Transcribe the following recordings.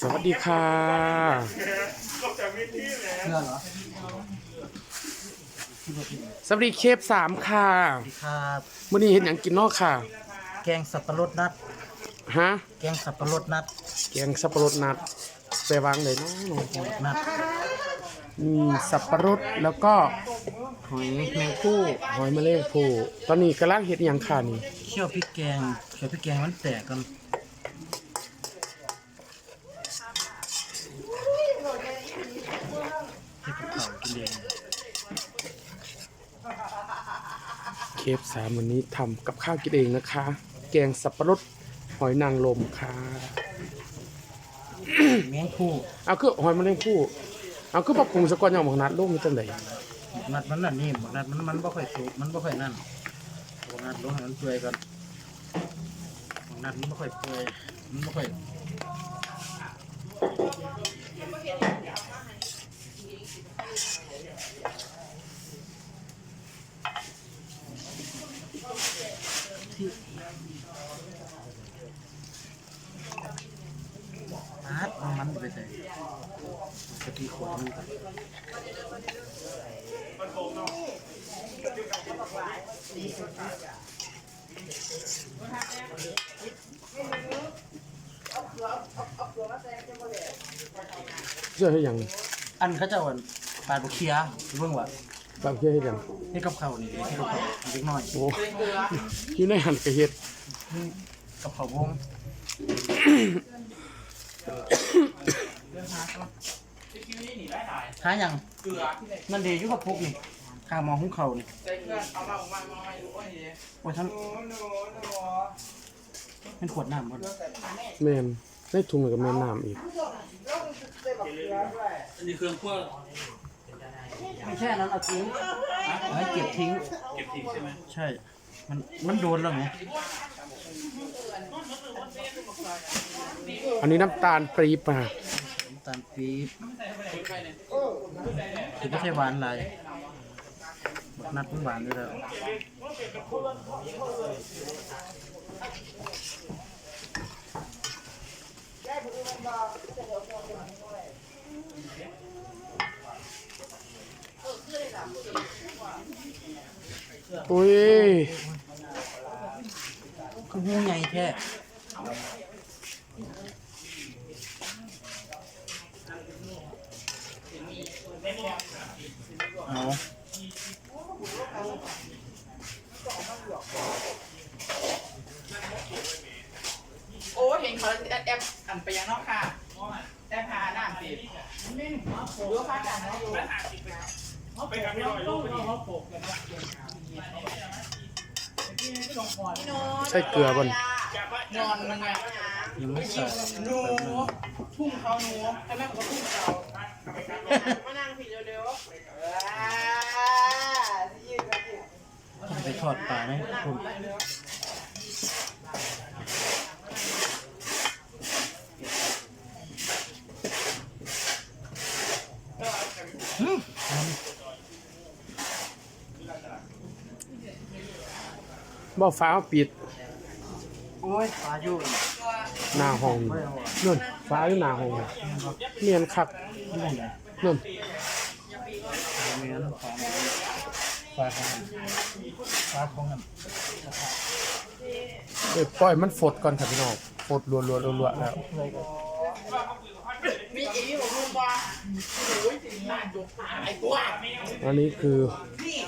สวัสดีค่ะเชื่อเหรอสวัสดีเคฟสามค่ะครับมื่อนี้เห็นอย่างกินเนอกค่ะ แกงสับปะรดนัด ฮะ แกงสับปะรดนัด แกงสับปะรดนัดไปวางเลยเนาะนัดมีสับปะรดแล้วก็หอยแมงคู่หอยแมลงภู่ตอนนี้กำลังเห็ดอหย่างค่ะนี่เคี่ยวพริกแกงเคี่ยวพริกแกงมันแตกกันให้กับเขากินเอง เค ฟสามวันนี้ทำกับข้าวกินเองนะคะ แกงสับปะรดหอยนางรมค่ะ แมงคู่เอาคือหอยแมลงภู่เอาคือปรับปรุงสกอนอย่างหมกนัดลูกมีจังไดนัดมันนั่นนี่นัดมันมันบ่ค่อยสุกมันบ่ค่อยนั่นเอานัดลงให้มันเปื่อยก่อนนัดมันบ่ค่อยเปื่อยมันบ่ค่อย นัดเอามันไปใส่กะทิขวดนึงก่อนเชื่อให้ยังอันเขาจะอ่นปลาบุเคียเบิ่งว่า บางเชื่อให้หยังให้กับเขาวนี่ให้กับเขาวเล็กน้อยโอ้อยู่ในหันกระเฮ็ดนี่กับเขาววงหาหยังมันดีอยู่กับพวกนี่ข้างหมองหุ้งเขาวนี่โอ้ยท่านเป็นขวดน้ำมันแม่นในถุงกับแม่น้ำอีกนี่เครื่องคั่ว ไม่ใช่อันนั้นเอาทิ้งเอาให้เก็บทิ้ง เก็บทิ้งใช่ไหมใช่ มันมันโดนแล้วไงอันนี้น้ำตาลปรีบมาน้ำตาลปี๊บคือไม่ใช่หวานอะไรบักนัดมันหวานด้วยแล้ว อุ้ยคือหูใหญ่แท้เอาโอ้เห็นเขาแอปแอปอันไปยังนอกค่ะแอปหาหน้าสิดูค่ากันนะดู ใส่เกลือบ่นนอนมึงไงยังไม่ใส่หนูทุ่มเขาหนูให้แม่ก็ทุ่มเขามานั่งผิดเร็วๆไปทอดปลาไหมคุณ บ่ฟ้าปิดโอ้ยปลาอยู่หน้าห้องนู่นฟ้าอยู่หน้าห้องเนียนคักนี่ไหนนู่นเนื้อปลาปลาของปลาของมันเอ้ยปล่อยมันฝดก่อนครับพี่น้องฝดรัวๆรัวๆแล้วมีอีผมรู้ว่าโอ้ยสิหน้าจุกไอ้ตัวอันนี้คือนี่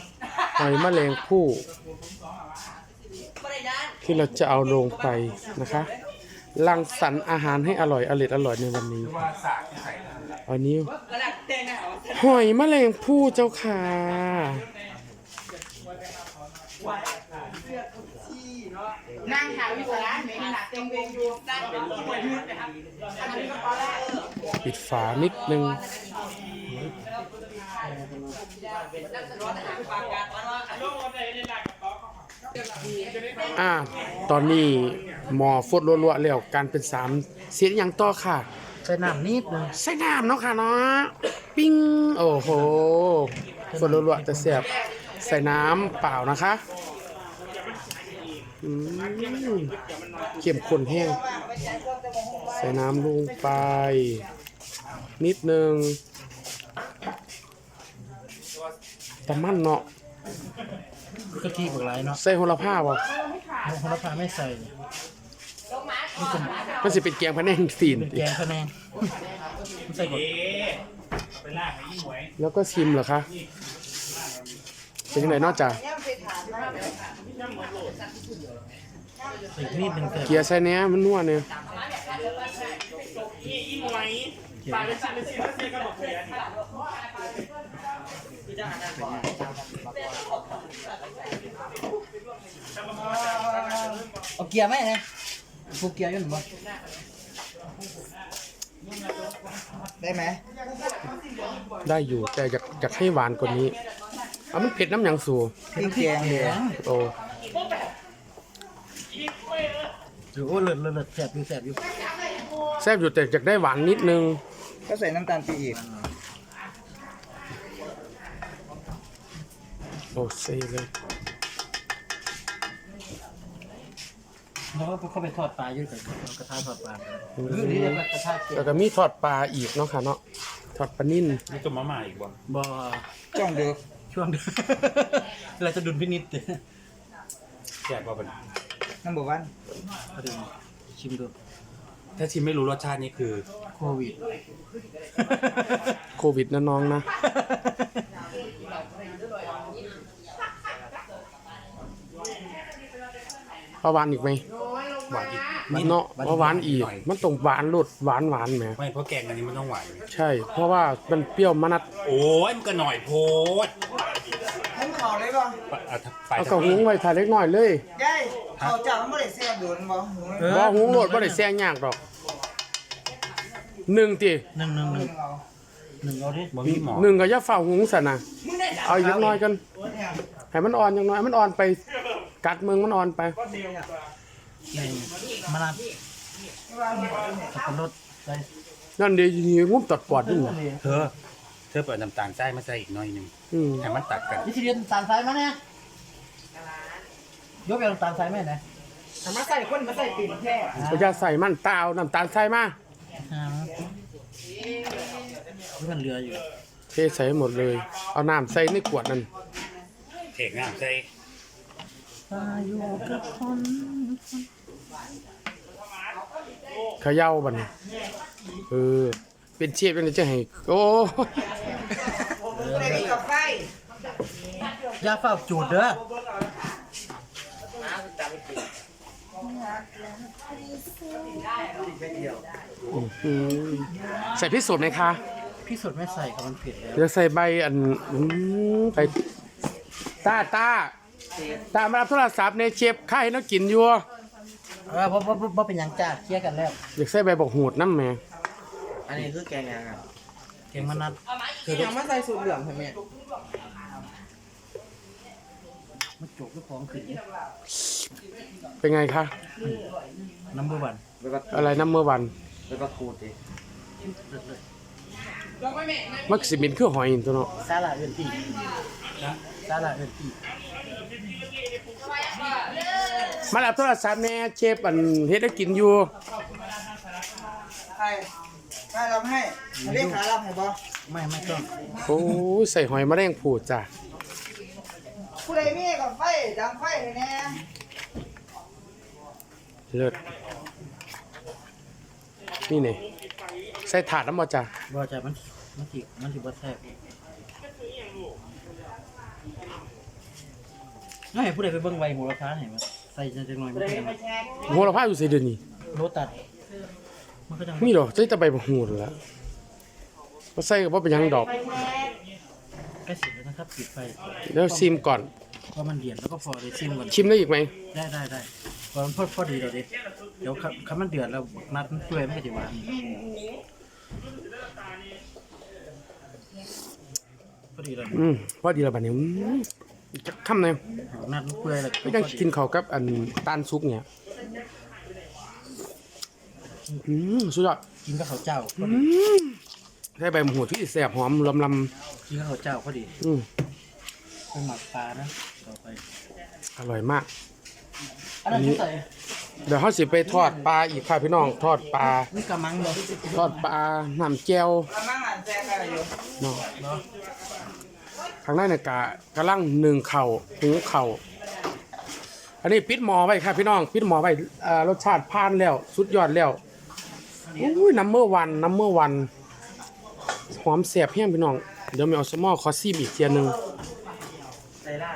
หอยแมลงภู่ที่เราจะเอาลงไปนะคะรังสรรค์อาหารให้อร่อยอร่อยอร่อยในวันนี้อันนี้หอยแมลงภู่เจ้าค่ะ นั่งหาวิสาระไม่หนักเต็มวงอยู่นั่งเป็นคนยืนนะครับอันนี้ก็พอแล้วปิดฝานิดนึงอ่าตอนนี้หมอฟดรัวๆแล้วการเป็นสามเสียอย่างต่อค่ะ ใส่น้ำนิดนึงใส่น้ำเนาะค่ะเนาะปิ้งโอ้โหฟดรัวๆแต่แซ่บใส่น้ำเปล่านะคะ อืมเข้มข้นแห้ง ใส่น้ำลงไป นิดนึงแต่มันเนาะกะทิบักหลายเนาะใส่โหระพาบ่เอาโหระพาไม่ใส่มันสิเป็นแกงพะแนงสีนเป็นแกงพะแนงไม่ใส่หมดแล้วก็ชิมเหรอคะ เป็นยังไงนอกจาก ใส่นี่เป็นเกลือเกียร์ใส่เนี้ยมันนัวเนี่ยเอาเกียร์ไหมเนี่ยพวกเกียร์อยุ่หนบ่ได้ไหมได้อยู่แต่อยากอยากให้หวานกว่านี้เอามันเผ็ดน้ำหยังสูพริกแกงเลยโอ้ หรือโอ้เลิศเลิศเลิศแสบอยู่แสบอยู่แซ่บอยู่แต่อยากได้หวานนิดนึง ก็ใส่น้ำตาลปีอีกโอ้เซ่เลยแล้วก็เข้าไปทอดปลาอยู่กับเอากระทะทอดปลาไปหรือนี่เรียกว่ากระทะเกียแล้วก็มีทอดปลาอีกเนาะค่ะเนาะทอดปลานิ่นนี่ตัวมาม่าอีกบ่บ่จ้องดูช่วงเดือนเราจะดุลพินิจแซ่บว่าเป็นน้ำบอกวัน พอดีชิมดูถ้าชิมไม่รู้รสชาตินี่คือ โควิด โควิดนะน้องนะ เอาหวานอีกไหมหวานอีกมันเนาะเอาหวานอีกมันต้องหวานรสหวานหวานแหม ไม่เพราะแกงอันนี้มันต้องหวาน ใช่ เพราะว่ามันเปรี้ยวมะนัด โอ้ยมันก็หน่อยโพด ให้ข่าเลยป่เอาไปเอากระหุงไว้ทายเล็กน้อยเลยยายข่าวจ่ามันไม่ได้เสียบโดนบ่หูบ่หุงโหลดบ่ได้แซงยากดอกหนึ่งติหนึ่งหนึ่งหนึ่งเอาหนึ่งเอาดิบ่มีหมอหนึ่งก็อย่าฝ่าหุงซะนะเอาอีกน้อยกันให้มันอ่อนจังน้อยให้มันอ่อนไป กัดมืองมันอ่อนไปใส่มะนาวสับปะรดใส่นั่นเดี๋ยวนี้งุ้มตัดปอดนี่นะเธอ เธอเปิดน้ำตาลทรายมาใส่อีกหน่อยหนึงอืมให้มันตัดกัน นี่สิเรียนน้ำตาลทรายมาเนี่ยยกไปเอาน้ำตาลทรายไหมนะเอามาใส่คนมาใส่ปิ่นแค่ก็จะใส่มันตาวน้ำตาลใส่มาอ่านี่มันเหลืออยู่เทใส่หมดเลย เอาน้ำใส่ในขวดนั่นเทกน้ำใส่อายุกับคนเขย่าบัดนี้เออ เป็นเชฟเป็นจะให้โอ้อะไรมีกับไฟอยาเฝ้าจูดเด้ออืมใส่พริกสดไหมคะพี่สุดไม่ใส่กับมันเผ็ดแล้ว เดี๋ยวใส่ใบอันอืมไปตาตาตามารับโทรศัพท์ในเชฟข้าให้นักกินอยู่เออเพราะเพราะเพราะเป็นหยังจ้าเคลียร์กันแล้วอยากใส่ใบบอกหูดน้ำแหม่ อันนี้คือแกงยังอะเก่งมานัดยังมาใส่สูตรเหลืองใช่ไหมมันจบด้วยของขึ้นเป็นไงคะน้ำเบอร์วันไปประอะไรน้ำเมื่อวันไปประกูดดิมักสิบินคือหอยตัวเนาะซาลาเอนตีซาลาเอนตีมารับโทรศัพท์แน่เชฟอันเฮ็ดให้กินอยู่ ใครใครรับให้เรียกขารับให้บ่ไม่ไม่ต้องโอ้ยใส่หอยมะแรงผูดจ้ะผู้ใดมีกับไฟดังไฟเลยแน่เลิศนี่นี่ใส่ถาดน้ำบ่จ้ะบอใจมันมันจิมันจิบแทบน้อยผู้ใดไปเบิ่งไวหมูราคาเห็นไหมใส่จังหน่อยมันเป็นโหระพาอยู่ใส่เดือนนี้โลตัด มันก็จะมีดอกใส่แตะใบบ่หูดแล้วบ่ใส่ก็บ่เป็นหยังดอก ใกล้เสร็จแล้วนะครับปิดไฟเดี๋ยวซิมก่อน พอมันเดือดแล้วก็พอได้ชิมก่อนชิมได้อีกไหมได้ได้ได้พอมันพอพอดีเราดิเดี๋ยวครับคันมันเดือดแล้วนัดมันเปื่อยไม่ก็จะหวานพอดีแล้วอืมพอดีแล้วบัดนี้อืมจะค่ำเลยนัดมันเปื่อยแล้วไม่ยังกินข้าวกับอันตาลซุกเนี่ย อืมสุดยอดกินกับข้าวเจ้าพออืดีมใส่ใบมะหูที่แสบหอมลำลกินกับข้าวเจ้าพอดีำอืมเป็นหมักปลานะต่อไปอร่อยมาก อันนั้นที่ใส่เดี๋ยวเขาสิไปทอดปลาอีกค่ะพี่น้อง ทอดปลา นี่กระมังบ่ทอดปลาน้ำแก้วกำลังอ่านแซ่กันอยู่เนาะข้างในเนี่ยกะกำลังหนึ่งเข่าหุงเข่า อันนี้ปิดหมอไว้ครับพี่น้อง ปิดหมอไว้อ่ารสชาติผ่านแล้ว สุดยอดแล้ว อุ้ยน้ำเมื่อวันน้ำเมื่อวันหอมแสบเพียงพี่น้อง เดี๋ยวมีเอาสมอคอซีมอีกเทียหนึงใส่ล่า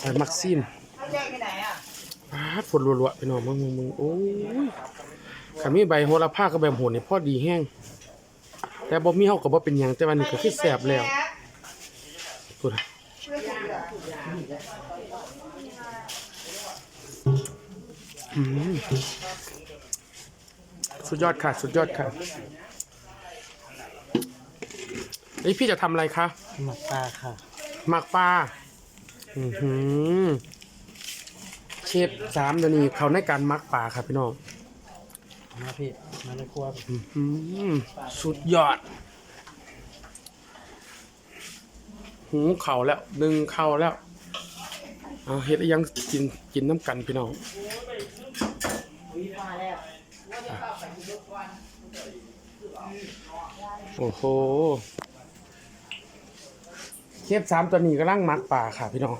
ไปมักซีนเขาแยกไปไหนอะปาดฝนรัวๆพี่น้องมึงมึงมึงโอ้ยขันมีใบโหระพากับแบบโหนี่พอดีแห้ง แต่บ่มีเฮาก็บ่เป็นหยังแต่ว่านี่ก็คือแสบแล้วพูดอืม สุดยอดค่ะ สุดยอดค่ะนี่พี่จะทำอะไรคะหมักปลาค่ะ หมักปลาอือหือเชฟสามเดี๋ยวนี้เขาในการหมักปลาครับพี่น้องมาพี่ มาในครัวอื้อหือสุดยอด หูเข่าแล้วดึงเข่าแล้วเอาเฮ็ดอีหยังกินกินน้ำกันพี่น้อง โอ้โหเชฟสามตัวนี้กำลังหมักปลาค่ะพี่น้อง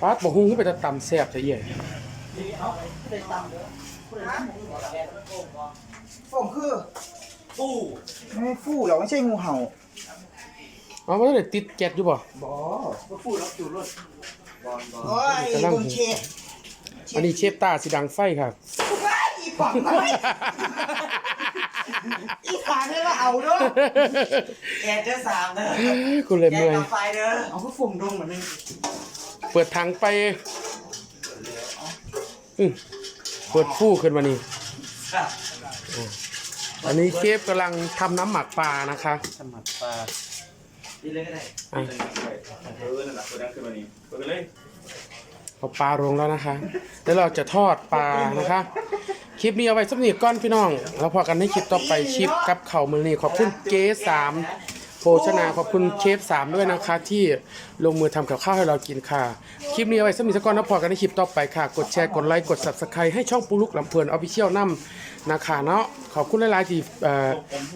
ปาดบอกฮุ้งขึ้นไปจะตำแซ่บซะเอี่ยฝงคือฟู่ไม่ฟู่หรอกไม่ใช่งูเห่า เอามันได้ติดแก๊สอยู่บ่บอก็ฟู่แล้วจูรถโอ้ยกำลังวงเชฟอันนี้เชฟตาสีดังไฟครับว้ายอีป๋องน้อยอีสานเนี่ยมาเอาเด้อแกเจะสามเด้อกูเลยแกเมื่อยกับไฟเด้อเอาก็ฝุ่งดงเหมือนนึงเปิดถังไปอื้อเปิดฟู่ขึ้นมานี่อันนี้เชฟกำลังทำน้ำหมักปลานะคะสมักปลา ดีเลยก็ได้เออนั่นแหละตัวนั้นขึ้นมานี่เปิดเลยเอาปลาลงแล้วนะคะแล้วเราจะทอดปลานะคะ คลิปนี้เอาไว้สักนิดก้อนพี่น้อง แล้วพอกันในคลิปต่อไปชิปกับเข่ามือนี่ขอบคุณเจ๊สาม โภชนาขอบคุณเชฟสามด้วยนะคะ ที่ลงมือทำกับข้าวให้เรากินค่ะ คลิปนี้เอาไว้สักนิดสักก่อนแล้วพอกันในคลิปต่อไปค่ะ กดแชร์ กดไลค์ กด subscribe ให้ช่องปูลุกลำเพลินออฟฟิเชียลนํนะคะเนาะขอบคุณหลายๆที่เอ่อ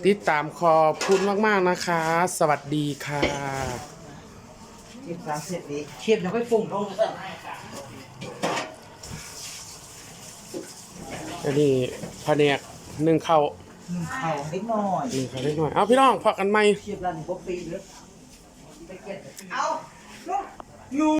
ติดตามขอบคุณมากๆนะคะ สวัสดีค่ะเชฟสามเสร็จดีเชฟยังไม่ฝุ่งดงซะอันนี้แผนกหนึ่งเข้าว เข่าเล็กน้อยหนึ่งเข้าวเล็กน้อย เอาพี่น้องพอกันไหมเชฟร้านนี้ก็ปีเลยเอาลูก